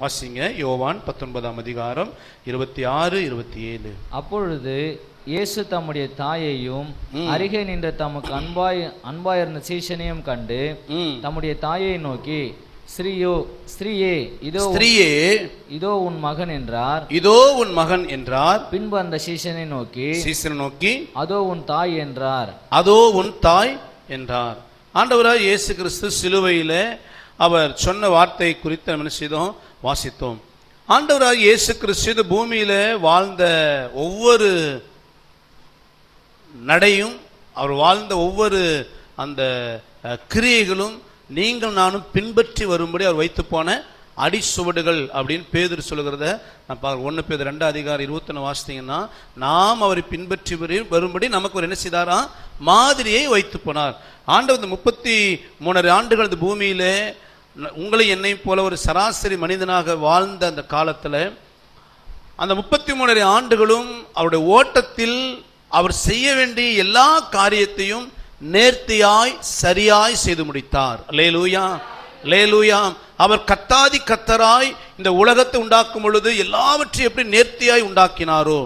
வாசிங்க யோவான் பத்தொன்பதாம் அதிகாரம் இருபத்தி ஆறு இருபத்தி ஏழு அப்பொழுது இயேசு தம்முடைய தாயையும். அருகே நின்ற தமக்கு அன்பாய் அன்பாயிருந்த சீஷனையும் கண்டு. தம்முடைய தாயை நோக்கி ஸ்ரீயோ ஸ்ரீயே இதோ ஸ்திரீயே இதோ உன் மகன் என்றார். இதோ உன் மகன் என்றார். பின்பு அந்த சீஷனை நோக்கி சீசனை நோக்கி அதோ உன் தாய் என்றார். அதோ உன் தாய் என்றார். ஆண்டவராய் இயேசு கிறிஸ்து சிலுவையிலே அவர் சொன்ன வார்த்தை குறித்து நம்ம செய்தோம்? வாசித்தோம். ஆண்டவராய் இயேசு கிறிஸ்து பூமியில வாழ்ந்த ஒவ்வொரு நடையும் அவர் வாழ்ந்த ஒவ்வொரு அந்த கிரியைகளும் நீங்கள் நானும் பின்பற்றி வரும்படி அவர் வைத்து போன அடிச்சுவடுகள் அப்படின்னு பேதர் சொல்லுகிறத நான் பார்க்க ஒன்று பேர் ரெண்டு அதிகாரம் இருபத்தொன்று வாசித்தீங்கன்னா நாம் அவரை பின்பற்றி வரும்படி நமக்கு ஒரு என்ன செய்தாரா? மாதிரியை வைத்து போனார் ஆண்டவர் இந்த முப்பத்தி மூணரை ஆண்டுகள் இந்த பூமியிலே உங்களை என்னையும் போல ஒரு சராசரி மனிதனாக வாழ்ந்த அந்த காலத்தில் அந்த முப்பத்தி மூணரை ஆண்டுகளும் அவருடைய ஓட்டத்தில் அவர் செய்ய வேண்டிய எல்லா காரியத்தையும் நேர்த்தியாய் சரியாய் செய்து முடித்தார். லேலூயா லேலூயா அவர் கத்தாதி கத்தராய் இந்த உலகத்தை உண்டாக்கும் பொழுது எல்லாவற்றையும் எப்படி நேர்த்தியாய் உண்டாக்கினாரோ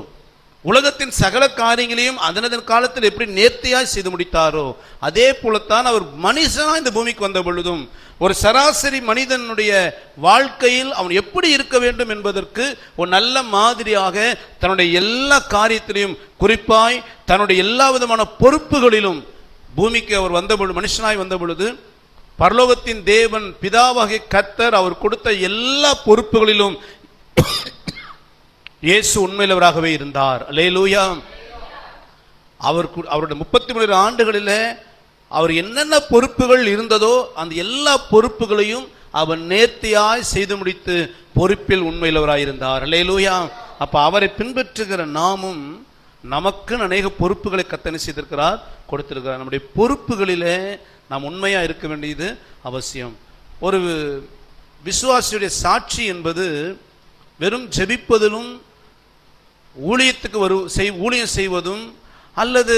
உலகத்தின் சகல காரியங்களையும் அதனதன் காலத்தில் எப்படி நேர்த்தியாய் செய்து முடித்தாரோ அதே போலத்தான் அவர் மனுஷனா இந்த பூமிக்கு வந்த பொழுதும் ஒரு சராசரி மனிதனுடைய வாழ்க்கையில் அவன் எப்படி இருக்க வேண்டும் என்பதற்கு ஒரு நல்ல மாதிரியாக தன்னுடைய எல்லா காரியத்திலையும் குறிப்பாய் தன்னுடைய எல்லா விதமான பொறுப்புகளிலும் பூமிக்கு அவர் வந்த பொழுது மனுஷனாய் வந்த பொழுது பரலோகத்தின் தேவன் பிதாவாகிய கத்தர் அவர் கொடுத்த எல்லா பொறுப்புகளிலும் இயேசு உண்மையிலவராகவே இருந்தார். அல்லேலூயா. அவர் கு- அவருடைய முப்பத்தி மூணு ஆண்டுகளில் அவர் என்னென்ன பொறுப்புகள் இருந்ததோ அந்த எல்லா பொறுப்புகளையும் அவர் நேர்த்தியாய் செய்து முடித்து பொறுப்பில் உண்மையிலவராயிருந்தார். லூயா அப்போ அவரை பின்பற்றுகிற நாமும் நமக்கு அநேக பொறுப்புகளை கத்தனை செய்திருக்கிறார் கொடுத்திருக்கிறார். நம்முடைய பொறுப்புகளிலே நாம் உண்மையாக இருக்க வேண்டியது அவசியம். ஒரு விசுவாசியுடைய சாட்சி என்பது வெறும் ஜெபிப்பதிலும் ஊழியத்துக்கு வரு செய் ஊழியம் செய்வதும் அல்லது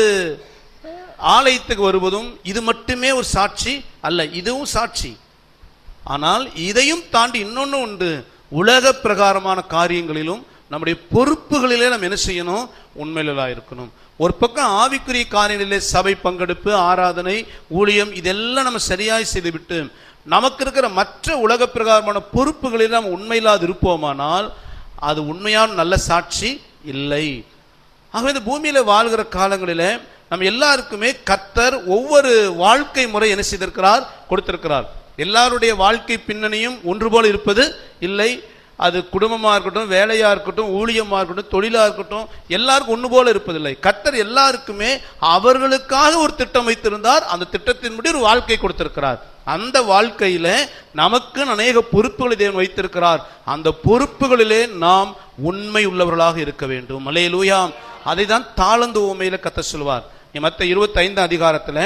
ஆலயத்துக்கு வருவதும் இது மட்டுமே ஒரு சாட்சி அல்ல இதுவும் சாட்சி. ஆனால் இதையும் தாண்டி இன்னொன்று உண்டு. உலக பிரகாரமான காரியங்களிலும் நம்முடைய பொறுப்புகளிலே நம்ம என்ன செய்யணும்? உண்மையிலா இருக்கணும். ஒரு பக்கம் ஆவிக்குரிய காரியங்களிலே சபை பங்கெடுப்பு ஆராதனை ஊழியம் இதெல்லாம் நம்ம சரியாய் செய்துவிட்டு நமக்கு இருக்கிற மற்ற உலக பிரகாரமான பொறுப்புகளில் நாம் உண்மையில்லாது இருப்போமானால் அது உண்மையான நல்ல சாட்சி இல்லை. ஆகவே இந்த பூமியில் வாழ்கிற காலங்களில் நம்ம எல்லாருக்குமே கத்தர் ஒவ்வொரு வாழ்க்கை முறை என்ன செய்திருக்கிறார்? கொடுத்திருக்கிறார். எல்லாருடைய வாழ்க்கை பின்னணியும் ஒன்று போல இருப்பது இல்லை. அது குடும்பமாக இருக்கட்டும் வேலையாக இருக்கட்டும் ஊழியமாக இருக்கட்டும் தொழிலாக இருக்கட்டும் எல்லாருக்கும் ஒன்று போல இருப்பதில்லை. கத்தர் எல்லாருக்குமே அவர்களுக்காக ஒரு திட்டம் வைத்திருந்தார். அந்த திட்டத்தின்படி ஒரு வாழ்க்கை கொடுத்திருக்கிறார். அந்த வாழ்க்கையில நமக்கு அநேக பொறுப்புகளை தேவன் வைத்திருக்கிறார். அந்த பொறுப்புகளிலே நாம் உண்மை உள்ளவர்களாக இருக்க வேண்டும். அலையலூயா அதை தான் தாளந்து உண்மையில கத்த சொல்வார் மற்ற இருபத்தைந்து அதிகாரத்தில்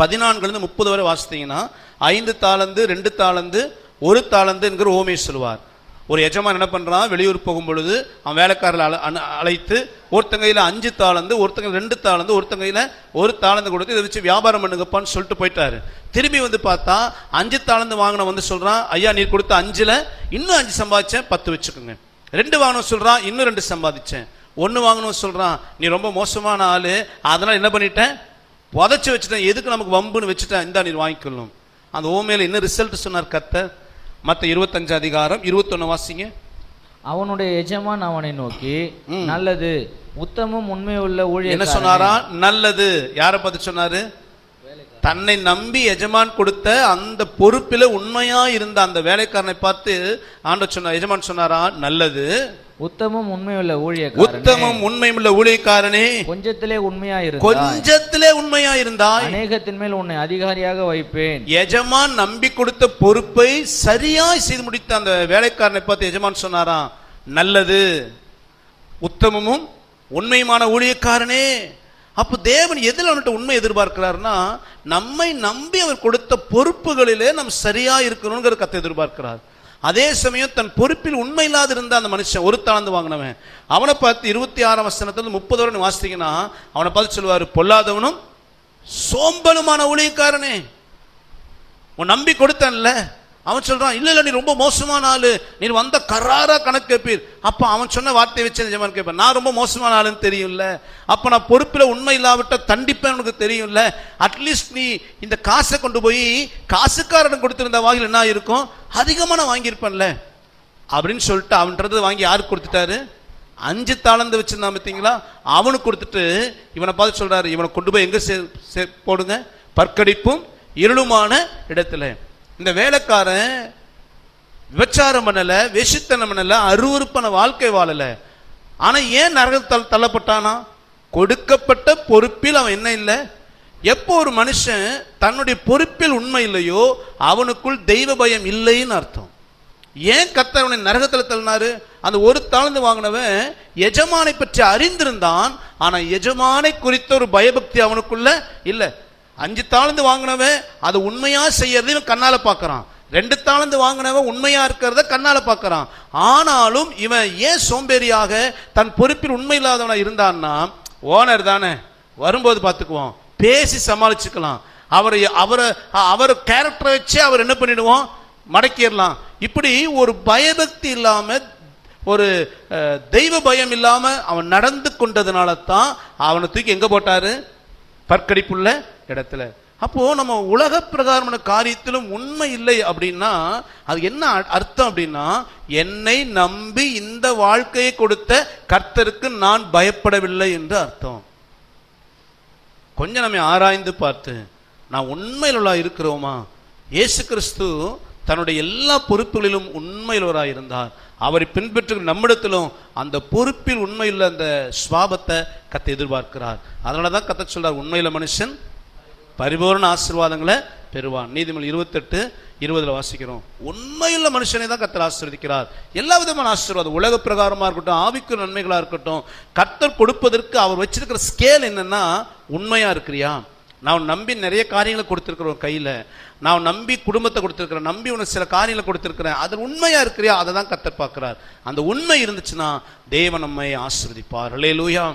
பதினான்குலேருந்து முப்பது வரை வாசித்தீங்கன்னா ஐந்து தாளந்து ரெண்டு தாளந்து ஒரு தாளந்து என்கிற ஓமையை சொல்லுவார். ஒரு எஜமான் என்ன பண்ணுறான் வெளியூர் போகும் பொழுது அவன் வேலைக்காரர்களை அழ- அணு- அழைத்து ஒருத்தங்கையில் அஞ்சு தாளந்து ஒருத்தங்க ரெண்டு தாளந்து ஒருத்தங்கையில் ஒரு தாளந்து கொடுத்து இதை வச்சு வியாபாரம் பண்ணுங்கப்பான்னு சொல்லிட்டு போயிட்டாரு. திரும்பி வந்து பார்த்தா அஞ்சு தாளந்து வாங்கின வந்து சொல்கிறான் ஐயா நீர் கொடுத்த அஞ்சில் இன்னும் அஞ்சு சம்பாதிச்சேன் பத்து வச்சுக்கோங்க. ரெண்டு வாங்கணும் சொல்கிறான் இன்னும் ரெண்டு சம்பாதிச்சேன். ஒன்று வாங்கணும் சொல்கிறான் நீ ரொம்ப மோசமான ஆள் அதனால் என்ன பண்ணிட்டேன்? புதைச்சி வச்சுட்டேன் எதுக்கு நமக்கு வம்புன்னு வச்சுட்டேன் இந்தா நீர் வாங்கிக்கணும் அந்த ஓமையில் என்ன ரிசல்ட் சொன்னார் கத்தை மத்த இருபத்தஞ்சு அதிகாரம் இருபத்தொன்னு வாசிங்க. அவனுடைய எஜமான் அவனை நோக்கி. நல்லது உத்தமும் உண்மையுள்ள என்ன ஊழியக்காரனே. சொன்னாரா? நல்லது. யாரை பார்த்து சொன்னாரு? தன்னை நம்பி எஜமான் கொடுத்த அந்த பொறுப்பில உண்மையா இருந்த அந்த வேலைக்காரனை பார்த்து ஆண்டவர் சொன்னார் எஜமான் சொன்னாரா? நல்லது. உத்தமும் உண்மையுள்ள ஊழியக்காரனே. உத்தமம் உண்மையுள்ள ஊழியக்காரனே. கொஞ்சத்திலே உண்மையா இருந்தாய் கொஞ்சத்திலே உண்மையா இருந்தாய் அநேகத்தின் மேல் உன்னை அதிகாரியாக வைப்பேன். எஜமான் நம்பி கொடுத்த பொறுப்பை சரியாய் செய்து முடித்த அந்த வேலைக்காரனை பார்த்து எஜமான் சொன்னாராம் நல்லது. உத்தமமும் உண்மையுமான ஊழியக்காரனே. அப்போ தேவன் எதில் அவன்கிட்ட உண்மை எதிர்பார்க்கிறார்னா நம்மை நம்பி அவர் கொடுத்த பொறுப்புகளிலே நாம் சரியா இருக்கணுங்கிற கத்தை எதிர்பார்க்கிறார். அதே சமயம் தன் பொறுப்பில் உண்மை இல்லாத இருந்த அந்த மனுஷன் ஒரு தாழ்ந்து வாங்கினவன். அவனை பார்த்து இருபத்தி ஆறாம் வசனத்துல முப்பது வரை வாசித்தீங்கன்னா அவனை பார்த்து சொல்லுவார் பொல்லாதவனும் சோம்பலுமான ஊழியக்காரனே. உன் நம்பி கொடுத்தன்ல. அவன் சொல்றான் இல்ல இல்ல நீ ரொம்ப மோசமான ஆளு. நீ வந்த கராரா கணக்கு கேட்பீர் அப்ப அவன் சொன்ன வார்த்தையை வச்சு நிஜமான கேட்பேன் நான் ரொம்ப மோசமான ஆளுன்னு தெரியும்ல. அப்ப நான் பொறுப்பில் உண்மை இல்லாவிட்ட தண்டிப்பேன் உனக்கு தெரியும்ல. அட்லீஸ்ட் நீ இந்த காசை கொண்டு போய் காசுக்காரனுக்கு கொடுத்திருந்த வாயில் என்ன இருக்கும் அதிகமாக நான் வாங்கியிருப்பேன்ல. அப்படின்னு சொல்லிட்டு அவன்றது வாங்கி யாருக்கு கொடுத்துட்டாரு? அஞ்சு தாளந்து வச்சுருந்தான் பார்த்தீங்களா அவனுக்கு கொடுத்துட்டு இவனை பார்த்து சொல்கிறாரு இவனை கொண்டு போய் எங்கே சே- சே- போடுங்க? பற்கடிப்பும் இருளுமான இடத்துல. இந்த வேலைக்காரன் விபச்சாரம் பண்ணலை வெசித்தனம் பண்ணலை அருவருப்பான வாழ்க்கை வாழலை. ஆனால் ஏன் நரகத்தில் தள்ளப்பட்டானா? கொடுக்கப்பட்ட பொறுப்பில் அவன் என்ன இல்லை? எப்போ ஒரு மனுஷன் தன்னுடைய பொறுப்பில் உண்மை இல்லையோ அவனுக்குள் தெய்வ பயம் இல்லைன்னு அர்த்தம். ஏன் கத்தவனை அவனை நரகத்தில் தள்ளினாரு? அந்த ஒரு தாழ்ந்து வாங்கினவன் எஜமானை பற்றி அறிந்திருந்தான் ஆனால் எஜமானை குறித்த ஒரு பயபக்தி அவனுக்குள்ள இல்லை. அஞ்சு தாழ்ந்து வாங்கினவன் அது உண்மையா செய்யறதையும் கண்ணால் கண்ணால பார்க்கறான் ரெண்டு தாழ்ந்து வாங்கினவன் உண்மையா இருக்கிறத கண்ணால பார்க்கறான் ஆனாலும் இவன் ஏன் சோம்பேறியாக தன் பொறுப்பில் உண்மை இல்லாதவனா இருந்தான்னா ஓனர் தானே. வரும்போது பார்த்துக்குவோம். பேசி சமாளிச்சுக்கலாம். அவரை அவரை அவர் கேரக்டரை வச்சு அவர் என்ன பண்ணிடுவோம்? மடக்கிடலாம். இப்படி ஒரு பயபக்தி இல்லாமல் ஒரு தெய்வ பயம் இல்லாமல் அவன் நடந்து கொண்டதுனால தான் அவனை தூக்கி எங்கே போட்டாரு? பற்கடிப்புள்ள இடத்துல. அப்போது நம்ம உலக பிரகாரமான காரியத்திலும் உண்மை இல்லை அப்படின்னா அது என்ன அ- அர்த்தம் அப்படின்னா என்னை நம்பி இந்த வாழ்க்கையை கொடுத்த கர்த்தருக்கு நான் பயப்படவில்லை என்று அர்த்தம். கொஞ்சம் நம்ம ஆராய்ந்து பார்த்து நான் உண்மையிலுள்ளா இருக்கிறோமா? இயேசு கிறிஸ்து தன்னுடைய எல்லா பொறுப்புகளிலும் உண்மையுள்ளவராக இருந்தார். அவரை பின்பற்றுகிற நம்மிடத்திலும் அந்த பொறுப்பில் உண்மையுள்ள அந்த சுவாபத்தை கத்தை எதிர்பார்க்கிறார். அதனால தான் கத்தை சொல்றார் உண்மையில மனுஷன் பரிபூர்ண ஆசீர்வாதங்களை பெறுவான். நீதிமொழி இருபத்தெட்டு இருபதுல வாசிக்கிறோம். உண்மையுள்ள மனுஷனை தான் கத்தர் ஆசீர்வதிக்கிறார். எல்லா விதமான ஆசீர்வாதம் உலக பிரகாரமா இருக்கட்டும் ஆவிக்கு நன்மைகளா இருக்கட்டும் கத்தர் கொடுப்பதற்கு அவர் வச்சிருக்கிற ஸ்கேல் என்னன்னா உண்மையா இருக்கிறியா? நான் நம்பி நிறைய காரியங்களை கொடுத்துருக்குறோம் கையில். நான் நம்பி குடும்பத்தை கொடுத்துருக்குறேன் நம்பி உனக்கு சில காரியங்களை கொடுத்துருக்குறேன். அது உண்மையாக இருக்கிறியா? அதை தான் கத்தர் பார்க்குறார். அந்த உண்மை இருந்துச்சுன்னா தேவன் நம்மை லே லூயா